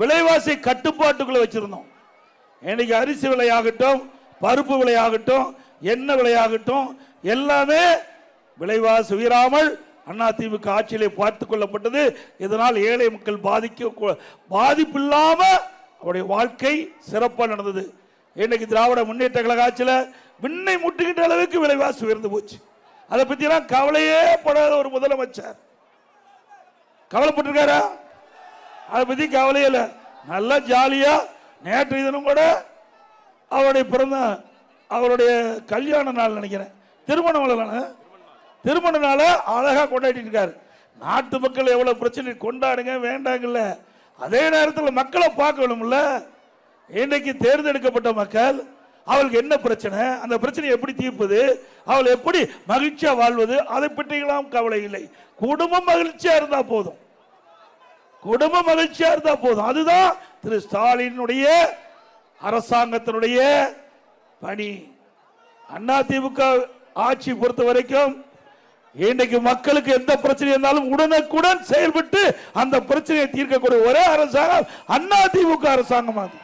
விலைவாசி கட்டுப்பாட்டுக்குள்ள வச்சிருந்தோம். இன்னைக்கு அரிசி விலையாகட்டும் பருப்பு விலையாகட்டும் எண்ணெய் விலையாகட்டும் எல்லாமே விலைவாசி உயராமல் அதிமுக ஆட்சியிலே பார்த்து கொள்ளப்பட்டது. இதனால் ஏழை மக்கள் பாதிக்க பாதிப்பு அவருடைய வாழ்க்கை சிறப்பாக நடந்தது. இன்னைக்கு திராவிட முன்னேற்ற கழக ஆட்சியில் விண்ணை முட்டுகின்ற அளவுக்கு விலைவாசி உயர்ந்து போச்சு. அதை பற்றிலாம் கவலையே படாத ஒரு முதலமைச்சர். கவலைப்பட்டிருக்காரா? அதை பத்தி கவலையே இல்லை. நல்லா ஜாலியா நேற்று தினம் கூட அவருடைய பிறந்த அவருடைய கல்யாண நாள் நினைக்கிறேன். திருமண நாள் திருமண நாளை அழகா கொண்டாடிட்டு இருக்காரு. நாட்டு மக்கள் எவ்வளவு பிரச்சனை கொண்டாடுங்க வேண்டாங்கல்ல அதே நேரத்தில் மக்களை பார்க்கணும்ல. இன்னைக்கு தேர்ந்தெடுக்கப்பட்ட மக்கள் அவளுக்கு என்ன பிரச்சனை? அந்த பிரச்சனையை எப்படி தீர்ப்பது? அவள் எப்படி மகிழ்ச்சியா வாழ்வது? அதை பற்றியெல்லாம் கவலை இல்லை. குடும்பம் மகிழ்ச்சியா இருந்தா போதும். குடும்ப மகிழ்ச்சியா இருந்தா போதும். அதுதான் திரு ஸ்டாலினுடைய அரசாங்கத்தினுடைய பணி. அண்ணா திமுக ஆட்சி பொறுத்த வரைக்கும் இன்றைக்கு மக்களுக்கு எந்த பிரச்சனை இருந்தாலும் உடனுக்குடன் செயல்பட்டு அந்த பிரச்சனையை தீர்க்கக்கூடிய ஒரே அரசாங்கம் அதிமுக அரசாங்கம் அது.